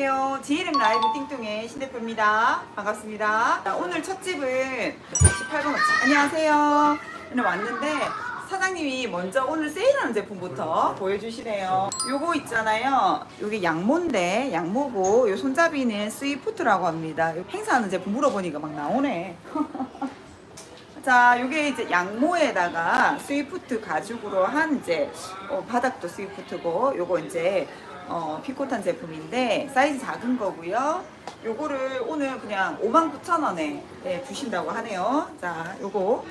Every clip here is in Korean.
안녕하세요. GLM 라이브 띵뚱의 신대표입니다. 반갑습니다. 자, 오늘 첫 집은 118번 업체. 안녕하세요. 오늘 왔는데 사장님이 먼저 오늘 세일하는 제품부터 보여주시네요. 요거 있잖아요. 요게 양모인데 양모고 요 손잡이는 스위프트라고 합니다. 요 행사하는 제품 물어보니까 막 나오네. 자, 요게 이제 양모에다가 스위프트 가죽으로 한 이제 어, 바닥도 스위프트고 요거 이제 어, 피코탄 제품인데 사이즈 작은 거고요. 요거를 오늘 그냥 59,000원에 네, 주신다고 하네요. 자, 요거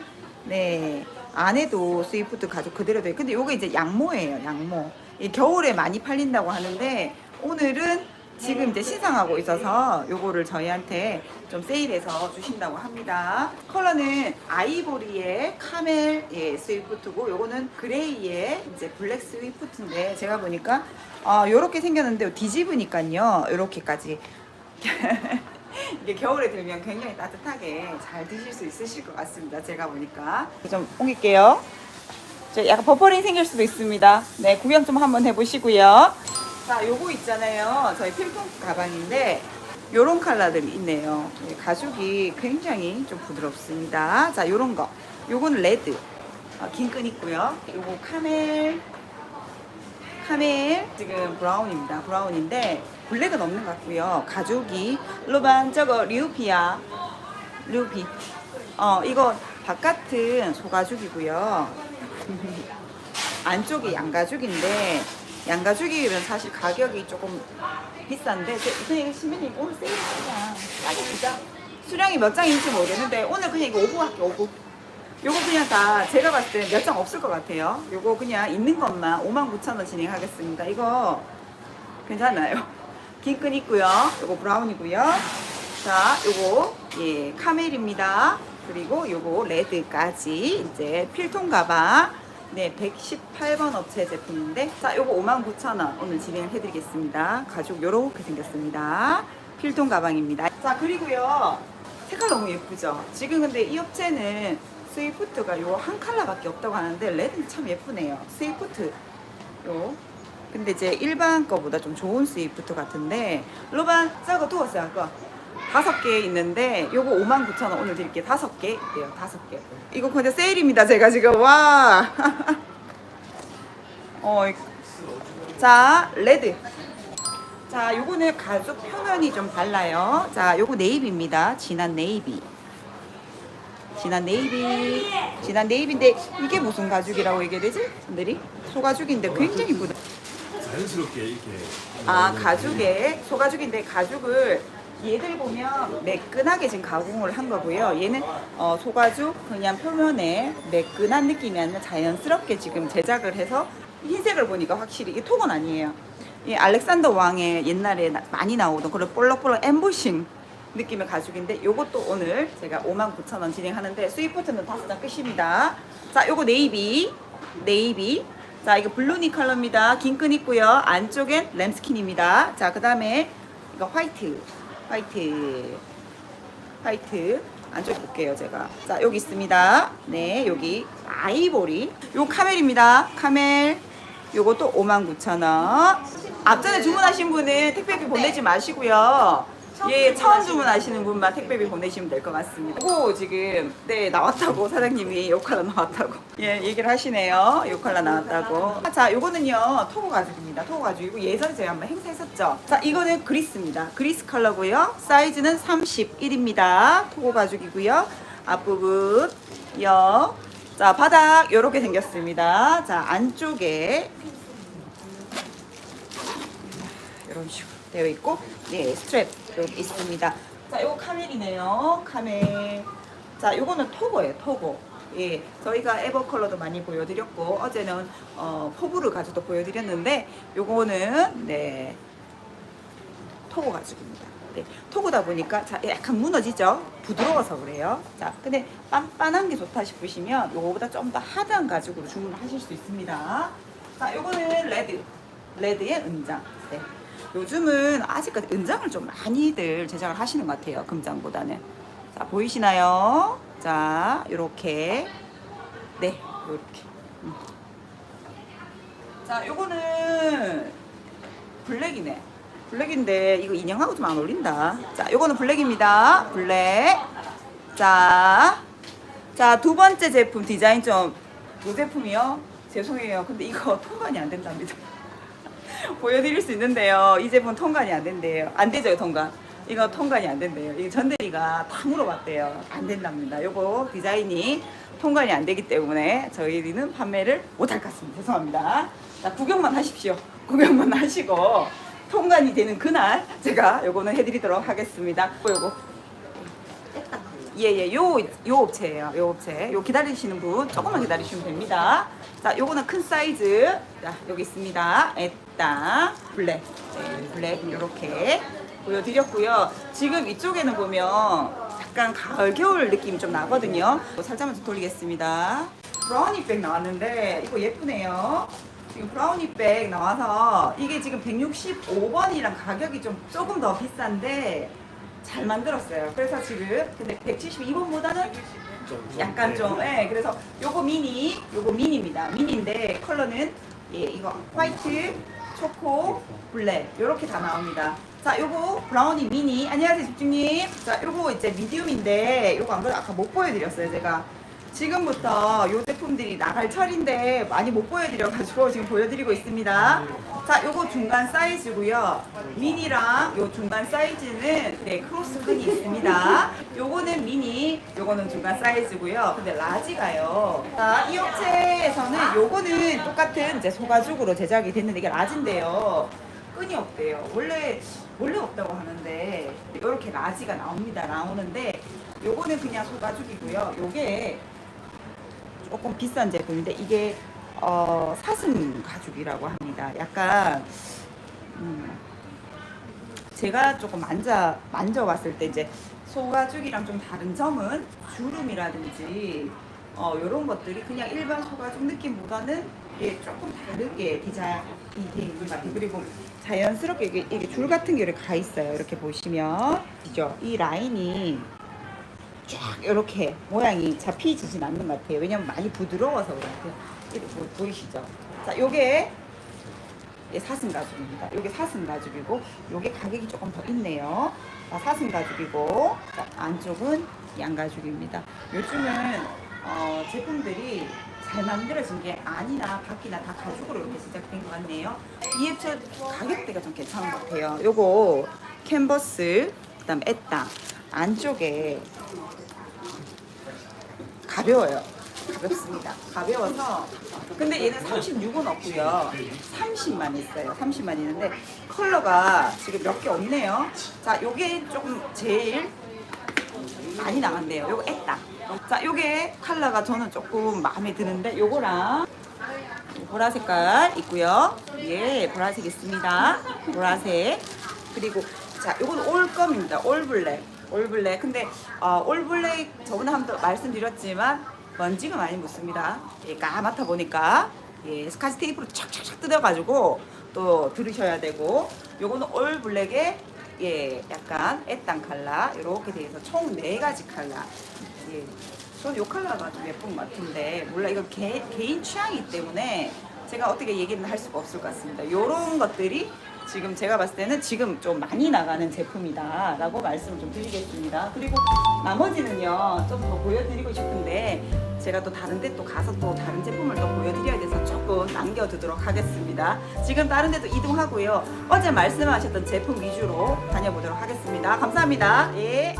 네 안에도 스위프트 가죽 그대로 돼. 근데 요게 이제 양모예요. 양모. 이 겨울에 많이 팔린다고 하는데 오늘은 지금 이제 신상하고 있어서 요거를 저희한테 좀 세일해서 주신다고 합니다. 컬러는 아이보리의 카멜 예, 스위프트고 요거는 그레이의 이제 블랙 스위프트인데 제가 보니까 아 요렇게 생겼는데 뒤집으니까요 요렇게까지 이게 겨울에 들면 굉장히 따뜻하게 잘 드실 수 있으실 것 같습니다. 제가 보니까 좀 옮길게요. 저 약간 버퍼링 생길 수도 있습니다. 네, 구경 좀 한번 해보시고요. 자, 요거 있잖아요. 저희 필통 가방인데 요런 컬러들이 있네요. 네, 가죽이 굉장히 좀 부드럽습니다. 자, 요런 거. 요거는 레드. 아, 긴끈 있고요. 요거 카멜. 카멜 지금 브라운입니다. 브라운인데 블랙은 없는 것 같고요. 가죽이 루반 저거 류피야. 류피. 어, 이거 바깥은 소가죽이고요. 안쪽이 양가죽인데 양가죽이면 사실 가격이 조금 비싼데 이거 시민이 오늘 세일 그냥 싸게 주자 수량이 몇 장인지 모르겠는데 오늘 그냥 이거 5부 할게 5부 요거 그냥 다 제가 봤을 때 몇 장 없을 것 같아요. 요거 그냥 있는 것만 59,000원 진행하겠습니다. 이거 괜찮아요? 긴 끈 있고요. 요거 브라운이고요. 자 요거 예 카멜입니다. 그리고 요거 레드까지 이제 필통 가방 네, 118번 업체 제품인데 자, 요거 59,000원 오늘 진행을 해드리겠습니다. 가죽 요렇게 생겼습니다. 필통 가방입니다. 자, 그리고요. 색깔 너무 예쁘죠? 지금 근데 이 업체는 스위프트가 요 한 컬러밖에 없다고 하는데 레드는 참 예쁘네요. 스위프트 요 근데 이제 일반 거보다 좀 좋은 스위프트 같은데 로반 저거 두었어요 아까 다섯 개 있는데 요거 59,000원 오늘 드릴게요. 다섯 개 있대요. 다섯 개. 이거 근데 세일입니다. 제가 지금. 와. 어, 자 레드. 자 요거는 가죽 표면이 좀 달라요. 자 요거 네이비입니다. 진한 네이비. 진한 네이비. 진한 네이비인데 이게 무슨 가죽이라고 얘기해야 되지? 분들이? 소가죽인데 굉장히 부드 자연스럽게 이렇게 아 가죽에 소가죽인데 가죽을 얘들 보면 매끈하게 지금 가공을 한 거고요. 얘는 어, 소가죽 그냥 표면에 매끈한 느낌이 아니라 자연스럽게 지금 제작을 해서 흰색을 보니까 확실히 이게 톡은 아니에요. 이 알렉산더 왕의 옛날에 나- 많이 나오던 그런 볼록볼록 엠보싱 느낌의 가죽인데 요것도 오늘 제가 59,000원 진행하는데 스위프트는 다섯 장 끝입니다. 자, 요거 네이비, 네이비. 자, 이거 블루니 컬러입니다. 긴 끈 있고요. 안쪽엔 램스킨입니다. 자, 그 다음에 이거 화이트, 화이트, 화이트. 안쪽에 볼게요, 제가. 자, 여기 있습니다. 네, 여기 아이보리. 요 카멜입니다. 카멜. 요것도 59,000원. 앞전에 주문하신 분은 택배비 보내지 마시고요. 예, 처음 주문하시는 분만 택배비 보내시면 될 것 같습니다. 오, 지금, 네, 나왔다고, 사장님이 요 컬러 나왔다고. 예, 얘기를 하시네요. 요 컬러 나왔다고. 자, 요거는요, 토고 가죽입니다. 토고 가죽이고, 예전에 저희 한번 행사했었죠. 자, 이거는 그리스입니다. 그리스 컬러고요. 사이즈는 31입니다. 토고 가죽이고요. 앞부분, 여. 자, 바닥, 요렇게 생겼습니다. 자, 안쪽에 이런 식으로 되어 있고 네 스트랩 이렇게 있습니다. 자, 요거 카멜이네요. 카멜. 자, 요거는 토고예요. 토고. 예, 저희가 에버 컬러도 많이 보여드렸고 어제는 어, 포브를 가지고 보여드렸는데 요거는 네 토고 가죽입니다. 네, 토고다 보니까 자, 약간 무너지죠? 부드러워서 그래요. 자, 근데 빤빤한 게 좋다 싶으시면 요거보다 좀 더 하드한 가죽으로 주문을 하실 수 있습니다. 자, 요거는 레드. 레드의 은장. 네. 요즘은 아직까지 은장을 좀 많이들 제작을 하시는 것 같아요. 금장보다는. 자, 보이시나요? 자, 요렇게. 네, 요렇게. 음. 자, 요거는 블랙이네. 블랙인데 이거 인형하고 좀 안 어울린다. 자, 요거는 블랙입니다. 블랙. 자, 자, 두 번째 제품 디자인 좀, 이 제품이요? 죄송해요. 근데 이거 통관이 안 된답니다. 보여드릴 수 있는데요. 이 제품 통관이 안 된대요. 안 되죠, 통관. 이거 통관이 안 된대요. 이 전대리가 다 물어봤대요. 안 된답니다. 요거 디자인이 통관이 안 되기 때문에 저희는 판매를 못할 것 같습니다. 죄송합니다. 자, 구경만 하십시오. 구경만 하시고 통관이 되는 그날 제가 요거는 해드리도록 하겠습니다. 요거, 요거. 예예 요, 요 업체예요. 요 업체. 요 기다리시는 분 조금만 기다리시면 됩니다. 자 요거는 큰 사이즈. 자 여기 있습니다. 에따 블랙. 네, 블랙 요렇게 보여드렸고요. 지금 이쪽에는 보면 약간 가을 겨울 느낌이 좀 나거든요. 살짝만 좀 돌리겠습니다. 브라우니백 나왔는데 이거 예쁘네요. 지금 브라우니백 나와서 이게 지금 165번이랑 가격이 좀 조금 더 비싼데 잘 만들었어요. 그래서 지금 근데 172번보다는 약간 좀, 예, 그래서 요거 미니, 요거 미니입니다. 미니인데 컬러는 예, 이거 화이트, 초코, 블랙 요렇게 다 나옵니다. 자, 요거 브라우니 미니. 안녕하세요, 집주님. 자, 요거 이제 미디움인데 요거 안 그래도 아까 못 보여드렸어요, 제가. 지금부터 요 제품들이 나갈 철인데 많이 못 보여드려가지고 지금 보여드리고 있습니다. 자, 요거 중간 사이즈고요. 미니랑 요 중간 사이즈는 네, 크로스 끈이 있습니다. 요거는 미니, 요거는 중간 사이즈고요. 근데 라지가요. 자, 이 업체에서는 요거는 똑같은 이제 소가죽으로 제작이 됐는데 이게 라지인데요. 끈이 없대요. 원래 원래 없다고 하는데 이렇게 라지가 나옵니다. 나오는데 요거는 그냥 소가죽이고요. 요게 조금 비싼 제품인데 이게 어, 사슴 가죽이라고 합니다. 약간 음, 제가 조금 만져 만져봤을 때 이제 소가죽이랑 좀 다른 점은 주름이라든지 어, 이런 것들이 그냥 일반 소가죽 느낌보다는 이게 조금 다르게 디자인이 되어 있는 것 같아요. 그리고 자연스럽게 이게, 이게 줄 같은 게 이렇게 가 있어요. 이렇게 보시면 그죠? 이 라인이 쫙 이렇게 모양이 잡히지진 않는 것 같아요. 왜냐면 많이 부드러워서 그렇고요. 이렇게 보- 보이시죠? 자, 요게 예, 사슴 가죽입니다. 요게 사슴 가죽이고 요게 가격이 조금 더 있네요. 자, 사슴 가죽이고 자, 안쪽은 양 가죽입니다. 요즘은 어, 제품들이 잘 만들어진 게 안이나 밖이나 다 가죽으로 이렇게 제작된 것 같네요. 이 액체 가격대가 좀 괜찮은 것 같아요. 요거 캔버스, 그다음 에따 안쪽에 가벼워요. 가볍습니다. 가벼워서 근데 얘는 36은 없고요. 30만 있어요. 30만 있는데 컬러가 지금 몇 개 없네요. 자, 요게 조금 제일 많이 나갔네요. 요거 에따. 자, 요게 컬러가 저는 조금 마음에 드는데 요거랑 보라 색깔 있고요. 예, 보라색 있습니다. 보라색. 그리고 자, 요건 올 검입니다. 올 블랙. 올블랙. 근데 어, 올블랙 저번에 한번 말씀드렸지만 먼지가 많이 묻습니다. 예, 까맣다 보니까 예, 스카치 테이프로 착착착 뜯어가지고 또 들으셔야 되고 요거는 올블랙에 예, 약간 애딴 컬러 이렇게 돼서 총 네 가지 컬러. 예. 저는 요 컬러가 좀 예쁜 것 같은데 몰라 이거 개, 개인 취향이기 때문에 제가 어떻게 얘기는 할 수가 없을 것 같습니다. 요런 것들이 지금 제가 봤을 때는 지금 좀 많이 나가는 제품이다 라고 말씀을 좀 드리겠습니다. 그리고 나머지는요 좀 더 보여드리고 싶은데 제가 또 다른 데 또 가서 또 다른 제품을 또 보여드려야 돼서 조금 남겨두도록 하겠습니다. 지금 다른 데도 이동하고요. 어제 말씀하셨던 제품 위주로 다녀보도록 하겠습니다. 감사합니다. 예.